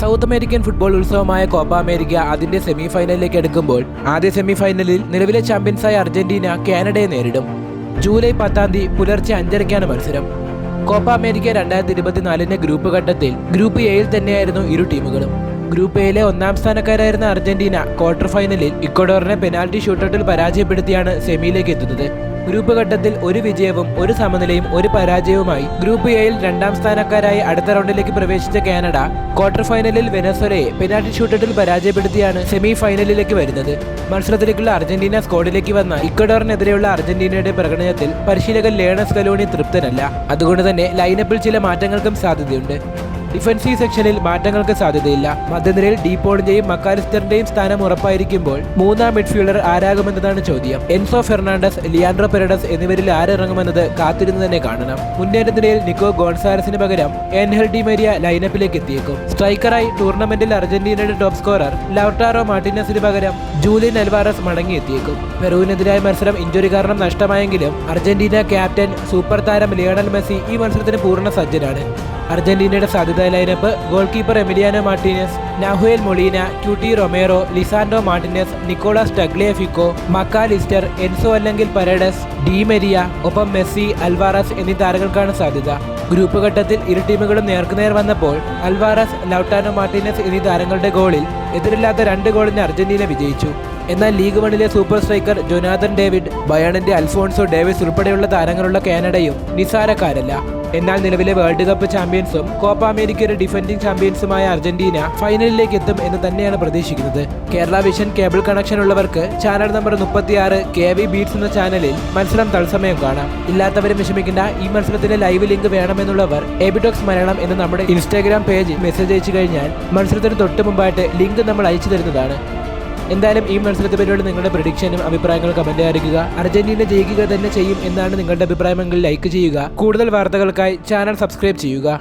South American football ഉത്സവമായ Copa America അതിന്റെ semi ഫൈനലിലേക്ക് എടുക്കുമ്പോൾ ആദ്യ സെമി ഫൈനലിൽ നിലവിലെ ചാമ്പ്യൻസായ അർജന്റീന കാനഡയെ നേരിടും. ജൂലൈ പത്താം തീയതി പുലർച്ചെ അഞ്ചരയ്ക്കാണ് മത്സരം. കോപ്പ അമേരിക്ക രണ്ടായിരത്തി ഇരുപത്തിനാലിന്റെ ഗ്രൂപ്പ് ഘട്ടത്തിൽ ഗ്രൂപ്പ് എയിൽ തന്നെയായിരുന്നു ഇരു ടീമുകളും. ഗ്രൂപ്പ് എയിലെ ഒന്നാം സ്ഥാനക്കാരായിരുന്ന അർജന്റീന ക്വാർട്ടർ ഫൈനലിൽ ഇക്വഡോറിനെ പെനാൽറ്റി ഷൂട്ടൌട്ടിൽ പരാജയപ്പെടുത്തിയാണ് സെമിയിലേക്ക് എത്തുന്നത്. ഗ്രൂപ്പ് ഘട്ടത്തിൽ ഒരു വിജയവും ഒരു സമനിലയും ഒരു പരാജയവുമായി ഗ്രൂപ്പ് എയിൽ രണ്ടാം സ്ഥാനക്കാരായി അടുത്ത റൗണ്ടിലേക്ക് പ്രവേശിച്ച കാനഡ ക്വാർട്ടർ ഫൈനലിൽ വെനസ്വലയെ പെനാൽറ്റി ഷൂട്ടൌട്ടിൽ പരാജയപ്പെടുത്തിയാണ് സെമി ഫൈനലിലേക്ക് വരുന്നത്. മത്സരത്തിലേക്കുള്ള അർജന്റീന സ്കോഡിലേക്ക് വന്ന ഇക്വഡോറിനെതിരെയുള്ള അർജന്റീനയുടെ പ്രകടനത്തിൽ പരിശീലകൻ ലേണസ് കലോണി തൃപ്തനല്ല. അതുകൊണ്ട് തന്നെ ലൈനപ്പിൽ ചില മാറ്റങ്ങൾക്കും സാധ്യതയുണ്ട്. ഡിഫൻസീവ് സെക്ഷനിൽ മാറ്റങ്ങൾക്ക് സാധ്യതയില്ല. മധ്യനിരയിൽ ഡീപോളിന്റെയും മക്കാലിസ്റ്ററിന്റെയും സ്ഥാനം ഉറപ്പായിരിക്കുമ്പോൾ മൂന്നാം മിഡ്ഫീൽഡർ ആരാകുമെന്നതാണ് ചോദ്യം. എൻസോ ഫെർണാണ്ടസ് ലിയാൻഡ്രോ പെരഡസ് എന്നിവരിൽ ആരിറങ്ങുമെന്നത് കാത്തിരുന്ന് തന്നെ കാണണം മുന്നേറ്റത്തിനിടയിൽ നിക്കോ ഗോൺസാരസിന് പകരം എൻഹൽ ഡി മരിയ ലൈനപ്പിലേക്ക് എത്തിയേക്കും. സ്ട്രൈക്കറായി ടൂർണമെന്റിൽ അർജന്റീനയുടെ ടോപ്പ് സ്കോറർ ലൗട്ടാറോ മാർട്ടിനസിന് പകരം ജൂലിയൻ അൽവാറസ് മടങ്ങിയെത്തിയേക്കും. പെറുവിനെതിരായ മത്സരം ഇഞ്ചുറി കാരണം നഷ്ടമായെങ്കിലും അർജന്റീന ക്യാപ്റ്റൻ സൂപ്പർ താരം ലിയണൽ മെസ്സി ഈ മത്സരത്തിന് പൂർണ സജ്ജനാണ്. അർജന്റീനയുടെ സാധ്യതാ lineup goalkeeper Emiliano Martinez Nahuel Molina Cuti Romero Lisandro Martinez Nicolas Tagliafico MacAllister Enzo അല്ലെങ്കിൽ പരേഡസ് ഡി മെരിയ ഒപ്പം മെസ്സി അൽവാറസ് എന്നീ താരങ്ങൾക്കാണ് സാധ്യത. ഗ്രൂപ്പ് ഘട്ടത്തിൽ ഇരു ടീമുകളും നേർക്കുനേർ വന്നപ്പോൾ അൽവാറസ് ലൗട്ടാനോ മാർട്ടിനസ് എന്നീ താരങ്ങളുടെ ഗോളിൽ എതിരില്ലാത്ത രണ്ട് ഗോളിന് അർജന്റീന വിജയിച്ചു. എന്നാൽ ലീഗ് വണിലെ സൂപ്പർ സ്ട്രൈക്കർ ജൊനാഥൻ ഡേവിഡ് ബയണിന്റെ അൽഫോൺസോ ഡേവിസ് ഉൾപ്പെടെയുള്ള താരങ്ങളുള്ള കാനഡയും നിസാരക്കാരല്ല. എന്നാൽ നിലവിലെ വേൾഡ് കപ്പ് ചാമ്പ്യൻസും കോപ്പ അമേരിക്കയുടെ ഡിഫൻഡിംഗ് ചാമ്പ്യൻസുമായ അർജന്റീന ഫൈനലിലേക്ക് എത്തും എന്ന് തന്നെയാണ് പ്രതീക്ഷിക്കുന്നത്. കേരള വിഷൻ കേബിൾ കണക്ഷൻ ഉള്ളവർക്ക് ചാനൽ നമ്പർ മുപ്പത്തിയാറ് കെ വി ബീറ്റ്സ് എന്ന ചാനലിൽ മത്സരം തത്സമയം കാണാം. ഇല്ലാത്തവരും വിഷമിക്കേണ്ട ഈ മത്സരത്തിലെ ലൈവ് ലിങ്ക് വേണമെന്നുള്ളവർ എബിടോക്സ് മലയാളം എന്ന് നമ്മുടെ ഇൻസ്റ്റാഗ്രാം പേജിൽ മെസ്സേജ് അയച്ചു കഴിഞ്ഞാൽ മത്സരത്തിന് തൊട്ട് മുമ്പായിട്ട് ലിങ്ക് നമ്മൾ അയച്ചു തരുന്നതാണ്. എന്തായാലും ഈ മത്സരത്തെ പറ്റിയുള്ള നിങ്ങളുടെ പ്രഡിക്ഷനും അഭിപ്രായങ്ങളും കമന്റ് അറിയിക്കുക. അർജന്റീന ജയിക്കുക തന്നെ ചെയ്യും എന്നാണ് നിങ്ങളുടെ അഭിപ്രായമെങ്കിൽ ലൈക്ക് ചെയ്യുക. കൂടുതൽ വാർത്തകൾക്കായി ചാനൽ സബ്സ്ക്രൈബ് ചെയ്യുക.